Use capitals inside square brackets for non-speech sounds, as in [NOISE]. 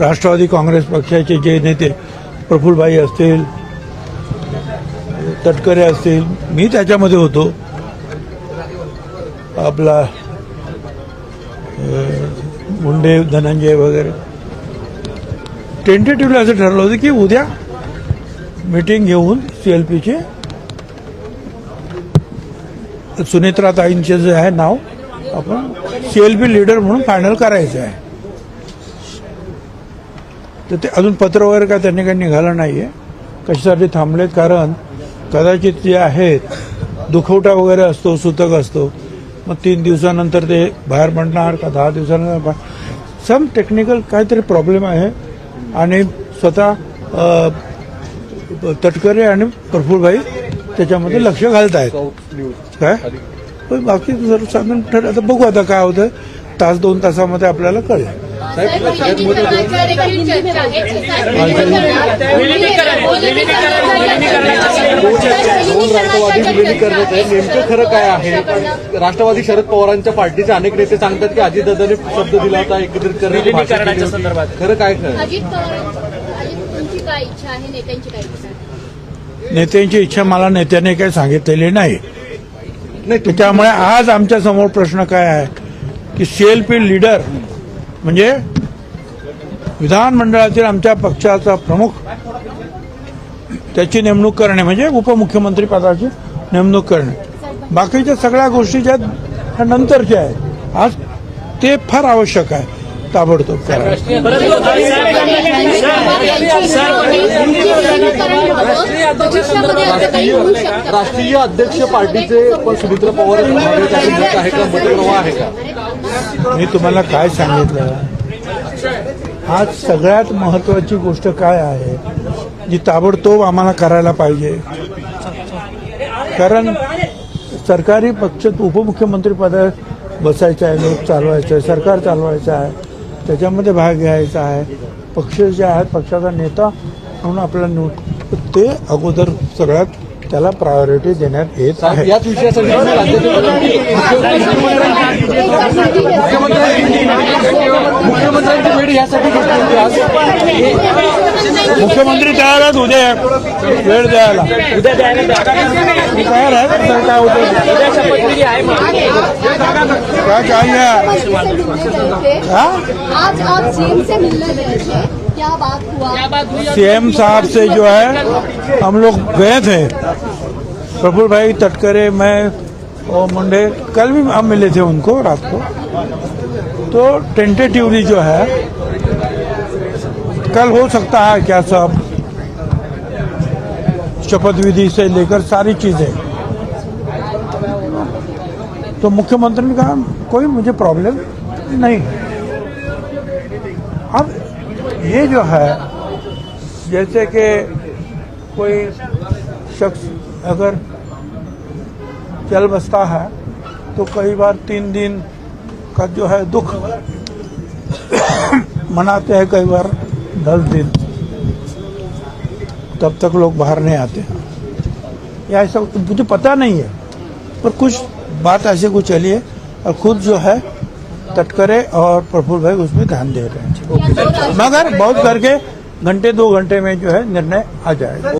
राष्ट्रवादी काँग्रेस पक्षाचे जे नेते प्रफुल्लभाई असतील तटकरे असतील मी त्याच्यामध्ये होतो. आपला मुंडे धनंजय वगैरे. टेंटेटिव्हली असं ठरलं होतं की उद्या मीटिंग घेऊन सी एल पीचे सुनेत्रा ताईंचे जे आहे नाव आपण सी एल पी लिडर म्हणून फायनल करायचं आहे. तर ते अजून पत्र वगैरे काय त्यांनी काही निघालं नाही आहे कशासाठी थांबलेत? कारण कदाचित जे आहेत दुखवटा वगैरे असतो सुतक असतो. मग तीन दिवसानंतर ते बाहेर पडणार का? दहा दिवसानंतर सम टेक्निकल काहीतरी प्रॉब्लेम आहे. आणि स्वतः तटकरे आणि प्रफुलभाई त्याच्यामध्ये लक्ष घालत आहेत काय? पण बाकी सर्वसाधारण ठर आता बघू आता काय होतं तास दोन तासामध्ये आपल्याला कळेल. दोन राष्ट्रवादी विलिनीकरणाचं आहे नेमकं खरं काय आहे. राष्ट्रवादी शरद पवारांच्या पार्टीचे अनेक नेते सांगतात की अजितदादांनी शब्द दिला होता एकत्रित. संदर्भात. खरं काय खरं? अजित पवार अजित काय इच्छा आहे नेत्यांची काय इच्छा आहे? नेत्यांची इच्छा मला नेत्याने काही सांगितलेली नाही. त्याच्यामुळे आज आमच्यासमोर प्रश्न काय आहे? की सीएलपी लीडर म्हणजे विधानमंडळातील आमच्या पक्षाचा प्रमुख त्याची नेमणूक करणे म्हणजे उपमुख्यमंत्री पदाची नेमणूक करणे. बाकीच्या सगळ्या गोष्टी ज्या ह्या नंतरच्या आहेत आज ते फार आवश्यक आहे ताबडतोब करा राष्ट्रीय अध्यक्ष पार्टीचे पण सुमित्र पवार आहे का मतप्रवाह आहे का? मी तुम्हाला काय सांगितलं? आज सगळ्यात महत्वाची गोष्ट काय आहे? जी ताबडतोब आम्हाला करायला पाहिजे. कारण सरकारी पक्ष उपमुख्यमंत्री पद बसायचं आहे लोक चालवायचं आहे सरकार चालवायचं आहे त्याच्यामध्ये भाग घ्यायचा आहे. पक्ष जे आहेत पक्षाचा नेता म्हणून आपल्याला निवड ते अगोदर सगळ्यात त्याला प्रायोरिटी देण्यात येत आहे. याच विषयासाठी मुख्यमंत्र्यांची भेट यासाठी मुख्यमंत्री तयार आहेत उद्या. वेळ द्यायला. उद्या तयार आहे तर काय होतं क्या चाहिए? आज आप से मिलने गए थे क्या बात हुआ? सीएम साहब से जो है हम लोग गए थे। प्रफुल्ल भाई तटकरे मैं और मुंडे कल भी हम मिले थे उनको रात को। तो टेंटेटिवली जो है कल हो सकता है क्या सब शपथ विधि से लेकर सारी चीज़ें। तो मुख्यमंत्री ने कहा कोई मुझे प्रॉब्लम नहीं अब ये जो है, जैसे कि कोई शख्स अगर चल बसता है तो कई बार तीन दिन का जो है दुख [COUGHS] मनाते हैं, कई बार दस दिन। तब तक लोग बाहर नहीं आते या ऐसा मुझे पता नहीं है, पर कुछ बात ऐसे कुछ चली है और खुद जो है तटकरे और प्रफुल्ल भाई उसमें ध्यान दे रहे हैं। मगर बहुत करके घंटे दो घंटे में जो है निर्णय आ जाएगा।